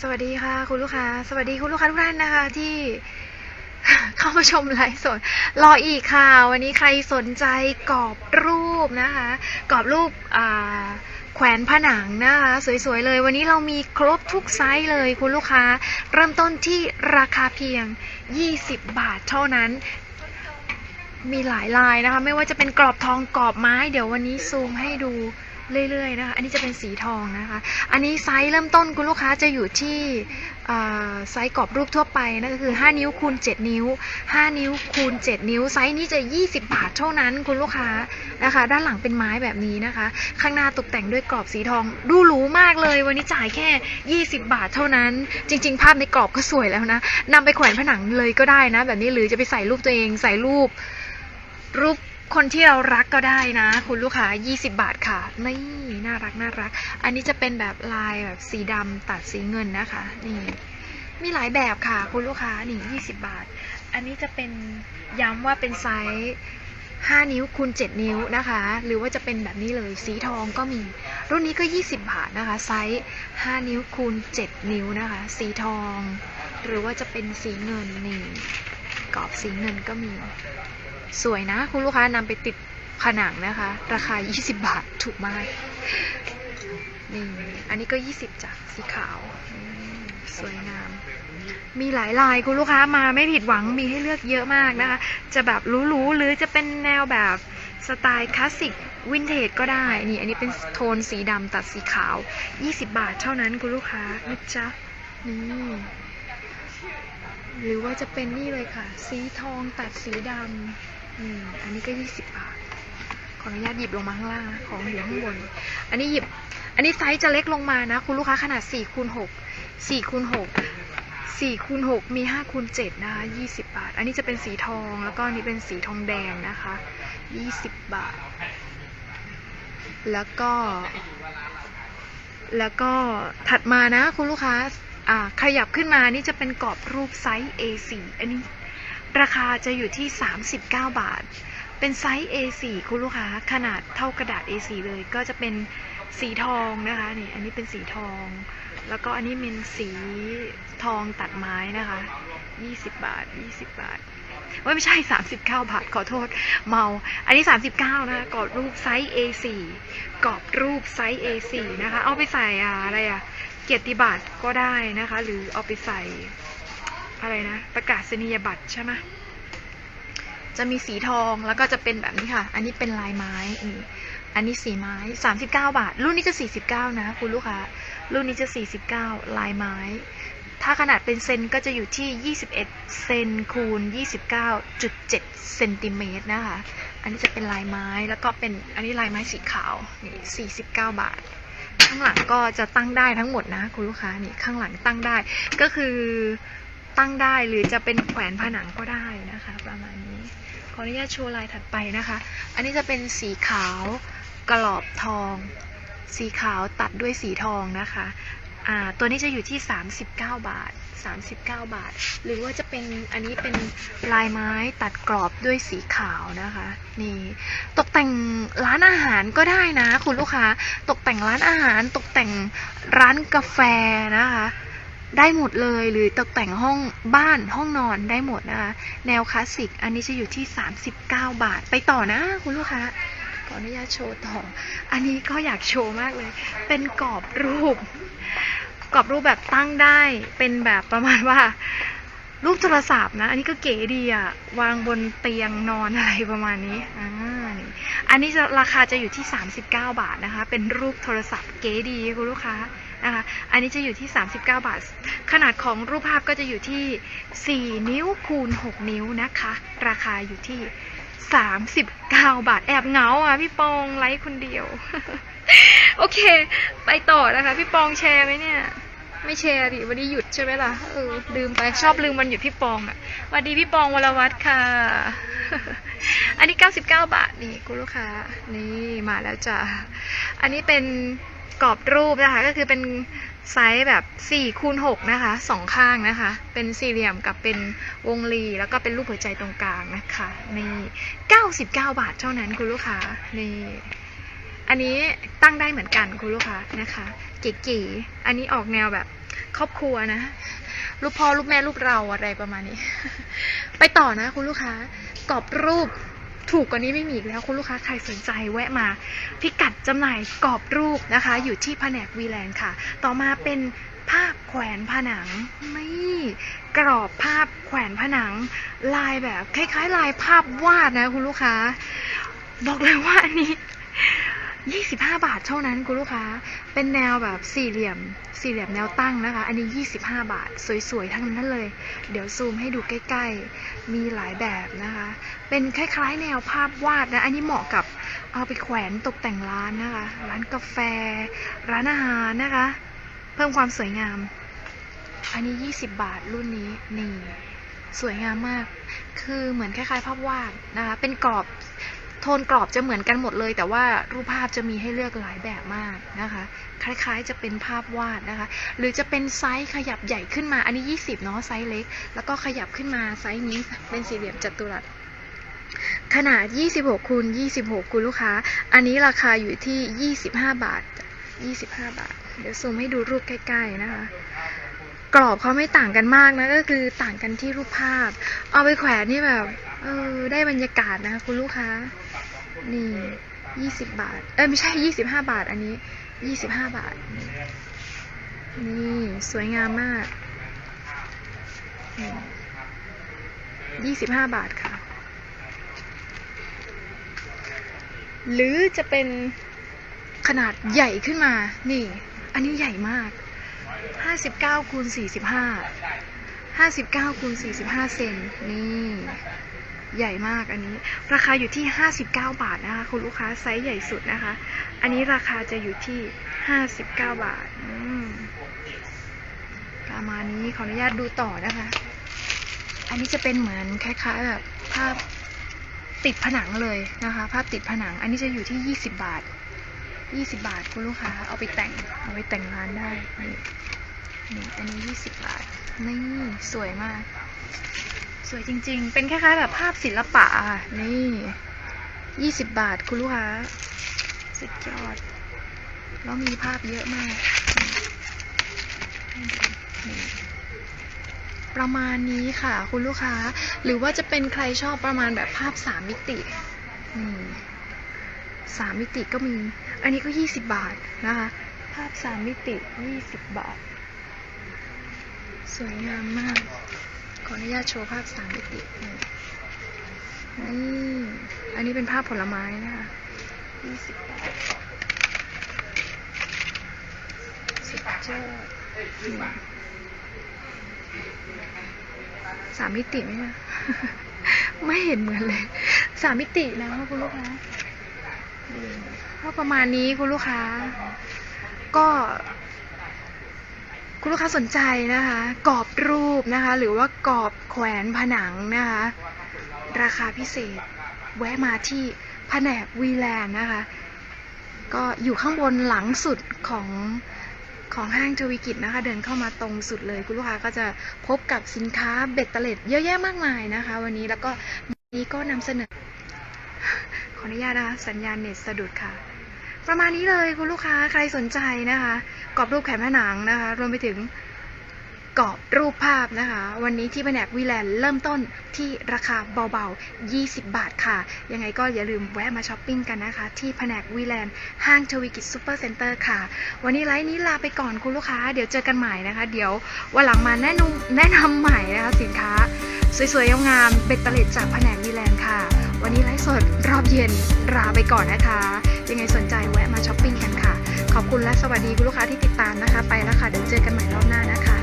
สวัสดีค่ะ คุณลูกค้า สวัสดีคุณลูกค้าทุกท่านนะคะ ที่เข้ามาชมไลฟ์สด รออีกค่ะ วันนี้ใครสนใจกรอบรูปนะคะ กรอบรูปแขวนผนังนะคะ สวยๆเลย วันนี้เรามีครบทุกไซส์เลยคุณลูกค้า เริ่มต้นที่ราคาเพียง 20 บาทเท่านั้นมีหลายลายนะคะ ไม่ว่าจะเป็นกรอบทองกรอบไม้ เดี๋ยววันนี้ซูมให้ดู เรื่อยๆนะคะ อันนี้จะเป็นสีทองนะคะ อันนี้ไซส์เริ่มต้นคุณลูกค้าจะอยู่ที่ไซส์กรอบรูปทั่วไปนั่นก็คือ 5 นิ้วคูณ 7 นิ้ว 5 นิ้วคูณ 7 นิ้ว ไซส์นี้จะ 20 บาทเท่านั้นคุณลูกค้านะคะ ด้านหลังเป็นไม้แบบนี้นะคะ ข้างหน้าตกแต่งด้วยกรอบสีทอง ดูหรูมากเลย วันนี้จ่ายแค่ 20 บาทเท่านั้น จริง ๆ ภาพในกรอบก็สวยแล้วนะนำไปแขวนผนังเลยก็ได้นะ แบบนี้หรือจะไปใส่รูปตัวเองใส่รูปรูป คนที่เรารักก็ได้นะ คุณลูกค้า 20 บาทค่ะนี่น่ารักน่ารัก อันนี้จะเป็นแบบลายแบบสีดำตัดสีเงินนะคะ นี่ มีหลายแบบค่ะ คุณลูกค้านี่20 บาท อันนี้จะเป็นย้ำว่าเป็นไซส์5 นิ้วคูณ7นิ้วนะคะ หรือว่าจะเป็นแบบนี้เลยสีทองก็มี รุ่นนี้ก็ 20 บาทนะคะ ไซส์ 5 นิ้วคูณ7นิ้วนะคะ สีทอง หรือว่าจะเป็นสีเงินนี่กรอบสีเงินก็มี สวยนะ คุณลูกค้านำไปติดผนังนะคะ ราคา 20 บาทถูกมากนี่อันนี้ก็ 20จ้ะสีขาว สวยงาม มีหลายลายคุณลูกค้ามาไม่ผิดหวังมีให้เลือกเยอะมากนะคะ จะแบบหรูๆหรือจะเป็นแนวแบบสไตล์คลาสสิกวินเทจก็ได้ นี่อันนี้เป็นโทนสีดำตัดสีขาว 20 บาทเท่านั้นคุณลูกค้านะจ๊ะนี่หรือว่าจะเป็นนี่เลยค่ะ สีทองตัดสีดำ อืม อันนี้ก็20บบาท ขออนุญาตหยิบลงมาข้างล่างนะ ของอยู่ข้างบน อันนี้หยิบ อันนี้ไซส์จะเล็กลงมานะ คุณลูกค้าขนาด4คูณ6 4คูณ6 4คูณ6มี5คูณ7นะคะ20บบาท อันนี้จะเป็นสีทอง แล้วก็อันนี้เป็นสีทองแดงนะคะ20บาท แล้วก็ แล้วก็ถัดมานะ คุณลูกค้าอ่าขยับขึ้นมานี่จะเป็นกรอบรูปไซส์ A4 อันนี้ ราคาจะอยู่ที่ 39 บาท เป็นไซส์ A4 คุณลูกค้า ขนาดเท่ากระดาษ A4 เลย ก็จะเป็นสีทองนะคะ นี่ อันนี้เป็นสีทอง แล้วก็อันนี้เป็นสีทองตัดไม้นะคะ 20 บาท 20 บาทว่าไม่ใช่ 39 บาท ขอโทษ เมา อันนี้ 39 นะคะกรอบรูปไซส์ A4 กรอบรูปไซส์ A4 นะคะ เอาไปใส่อะไรอะเกียรติบัตรก็ได้นะคะ หรือเอาไปใส่ อะไรนะ ประกาศนียบัตรใช่ไหมจะมีสีทองแล้วก็จะเป็นแบบนี้ค่ะ อันนี้เป็นลายไม้อันนี้สีไม้ 39 บาท รุ่นนี้จะ 49 นะ คุณลูกค้า รุ่นนี้จะ 49 ลายไม้ ถ้าขนาดเป็นเซนก็จะอยู่ที่ 21 เซนคูณ 29.7 เซนติเมตรนะคะ อันนี้จะเป็นลายไม้แล้วก็เป็นอันนี้ลายไม้สีขาวนี่49 บาท ข้างหลังก็จะตั้งได้ทั้งหมดนะ คุณลูกค้านี่ข้างหลังตั้งได้ ก็คือ ตั้งได้หรือจะเป็นแขวนผนังก็ได้นะคะ ประมาณนี้ ขออนุญาตโชว์ลายถัดไปนะคะ อันนี้จะเป็นสีขาวกรอบทอง สีขาวตัดด้วยสีทองนะคะตัวนี้จะอยู่ที่ 39 บาท 39 บาท หรือว่าจะเป็นอันนี้เป็นลายไม้ตัดกรอบด้วยสีขาวนะคะ นี่ ตกแต่งร้านอาหารก็ได้นะ คุณลูกค้า ตกแต่งร้านอาหาร ตกแต่งร้านกาแฟนะคะ ได้หมดเลยหรือตกแต่งห้องบ้านห้องนอนได้หมดนะคะแนวคลาสสิก อันนี้จะอยู่ที่ 39 บาท ไปต่อนะคุณลูกค้าขออนุญาตโชว์ต่อ อันนี้ก็อยากโชว์มากเลย เป็นกรอบรูป กรอบรูปแบบตั้งได้ เป็นแบบประมาณว่า รูปโทรศัพท์นะ อันนี้ก็เก๋ดีอะวางบนเตียงนอนอะไรประมาณนี้อ่า อันนี้จะราคาจะอยู่ที่ 39 บาทนะคะ เป็นรูปโทรศัพท์เก๋ดีคุณลูกค้านะคะ อันนี้จะอยู่ที่ 39 บาท ขนาดของรูปภาพก็จะอยู่ที่ 4 นิ้วคูณ 6 นิ้วนะคะ ราคาอยู่ที่ 39 บาท แอบเหงาอะพี่ปองไลฟ์คนเดียว โอเค ไปต่อนะคะ พี่ปองแชร์ไหมเนี่ย ไม่แชร์ดิวันนี้หยุดใช่ไหมล่ะเออลืมไปชอบลืมวันหยุดพี่ปองอะวัสดีพี่ปองวรวัตรค่ะ อันนี้ 99 บาทนี่คุณลูกค้านี่มาแล้วจ้ะอันนี้เป็นกรอบรูปนะคะ ก็คือเป็นไซส์แบบ4คูณ6นะคะสองข้างนะคะ เป็นสี่เหลี่ยมกับเป็นวงรีแล้วก็เป็นรูปหัวใจตรงกลางนะคะนี่ 99 บาทเท่านั้นคุณลูกค้านี่ อันนี้ตั้งได้เหมือนกันคุณลูกค้านะคะเก๋ๆอันนี้ออกแนวแบบครอบครัวนะลูกพ่อลูกแม่ลูกเราอะไรประมาณนี้ ไปต่อนะ คุณลูกค้ากรอบรูปถูกกว่านี้ไม่มีอีกแล้วคุณลูกค้าใครสนใจแวะมา พิกัดจำหน่ายกรอบรูปนะคะ อยู่ที่แผนกวีแลนด์ค่ะ ต่อมาเป็นภาพแขวนผนังนี่กรอบภาพแขวนผนัง ลายแบบคล้ายๆ ลายภาพวาดนะคุณลูกค้า บอกเลยว่าอันนี้ 25 บาทเท่านั้นคุณลูกค้า เป็นแนวแบบสี่เหลี่ยม สี่เหลี่ยมแนวตั้งนะคะ อันนี้ 25 บาท สวยๆ ทั้งนั้นเลย เดี๋ยวซูมให้ดูใกล้ๆ มีหลายแบบนะคะ เป็นคล้ายๆ แนวภาพวาดนะ อันนี้เหมาะกับเอาไปแขวนตกแต่งร้านนะคะ ร้านกาแฟ ร้านอาหารนะคะ เพิ่มความสวยงาม อันนี้ 20 บาทรุ่นนี้ นี่ สวยงามมาก คือเหมือนคล้ายๆ ภาพวาดนะคะ เป็นกรอบ โทนกรอบจะเหมือนกันหมดเลย แต่ว่ารูปภาพจะมีให้เลือกหลายแบบมากนะคะ คล้ายๆจะเป็นภาพวาดนะคะ หรือจะเป็นไซส์ขยับใหญ่ขึ้นมาอันนี้ 20 เนาะไซส์เล็ก แล้วก็ขยับขึ้นมาไซส์นี้เป็นสี่เหลี่ยมจัตุรัสขนาด 26คูณ26 คุณลูกค้า อันนี้ราคาอยู่ที่ 25 บาท 25 บาท เดี๋ยวซูมให้ดูรูปใกล้ๆนะคะ กรอบเขาไม่ต่างกันมากนะ ก็คือต่างกันที่รูปภาพ เอาไปแขวนนี่แบบ เออ ได้บรรยากาศนะคะคุณลูกค้า นี่20บบาท เอ้ยไม่ใช่25บห้าบาท อันนี้25บห้าบาท นี่สวยงามมากนี่25บาทค่ะ หรือจะเป็นขนาดใหญ่ขึ้นมา นี่ อันนี้ใหญ่มาก59คูณ45 59คูณ45เซนนี่ ใหญ่มากอันนี้ ราคาอยู่ที่ 59 บาทนะคะ คุณลูกค้าไซส์ใหญ่สุดนะคะ อันนี้ราคาจะอยู่ที่ 59 บาทประมาณนี้ขออนุญาตดูต่อนะคะ อันนี้จะเป็นเหมือนคล้ายๆแบบภาพติดผนังเลยนะคะ ภาพติดผนัง อันนี้จะอยู่ที่ 20 บาท 20 บาทคุณลูกค้าเอาไปแต่งเอาไปแต่งร้านได้นี่นี่อันนี้ 20 บาทนี่สวยมาก สวยจริงๆ เป็นคล้ายๆแบบภาพศิลปะอะค่ะ นี่20บาทคุณลูกค้า สุดยอด แล้วมีภาพเยอะมาก ประมาณนี้ค่ะ คุณลูกค้า หรือว่าจะเป็นใครชอบประมาณแบบภาพสามมิตินี่สามมิติก็มี อันนี้ก็20บาทนะคะ ภาพสามมิติ20บาท สวยงามมาก ขออนุญาตโชว์ภาพสามมิตินี่นี่อันนี้เป็นภาพผลไม้นะคะ20บาทสุดยอดนี่สามมิติไหมอะไม่เห็นเหมือนเลย สามมิตินะคุณลูกค้านี่ก็ประมาณนี้คุณลูกค้า ก็ คุณลูกค้าสนใจนะคะกรอบรูปนะคะ หรือว่ากรอบแขวนผนังนะคะ ราคาพิเศษ แวะมาที่แผนกวีแลนด์นะคะ ก็อยู่ข้างบนหลังสุดของของห้างทวีกิจนะคะ เดินเข้ามาตรงสุดเลย คุณลูกค้าก็จะพบกับสินค้าเบ็ดเตล็ดเยอะแยะมากมายนะคะ วันนี้แล้วก็วันนี้ก็นำเสนอ ขออนุญาตนะคะสัญญาณเน็ตสะดุดค่ะ ประมาณนี้เลยคุณลูกค้าใครสนใจนะคะกรอบรูปแขนผนังนะคะ รวมไปถึงกรอบรูปภาพนะคะ วันนี้ที่แผนกวีแลนด์เริ่มต้นที่ราคาเบาๆ 20 บาทค่ะ ยังไงก็อย่าลืมแวะมาช้อปปิ้งกันนะคะ ที่แผนกวีแลนด์ห้างทวีกิจซูเปอร์เซ็นเตอร์ค่ะ วันนี้ไลฟ์นี้ลาไปก่อนคุณลูกค้า เดี๋ยวเจอกันใหม่นะคะ เดี๋ยววันหลังมาแนะนำแนะนำใหม่นะคะสินค้า สวยๆงามๆเบ็ดเตล็ดจากแผนกวีแลนด์ค่ะ วันนี้ไลฟ์สดรอบเย็นลาไปก่อนนะคะ ยังไงสนใจแวะมาช้อปปิ้งกันค่ะ ขอบคุณและสวัสดีคุณลูกค้าที่ติดตามนะคะ ไปแล้วค่ะ เดี๋ยวเจอกันใหม่รอบหน้านะคะ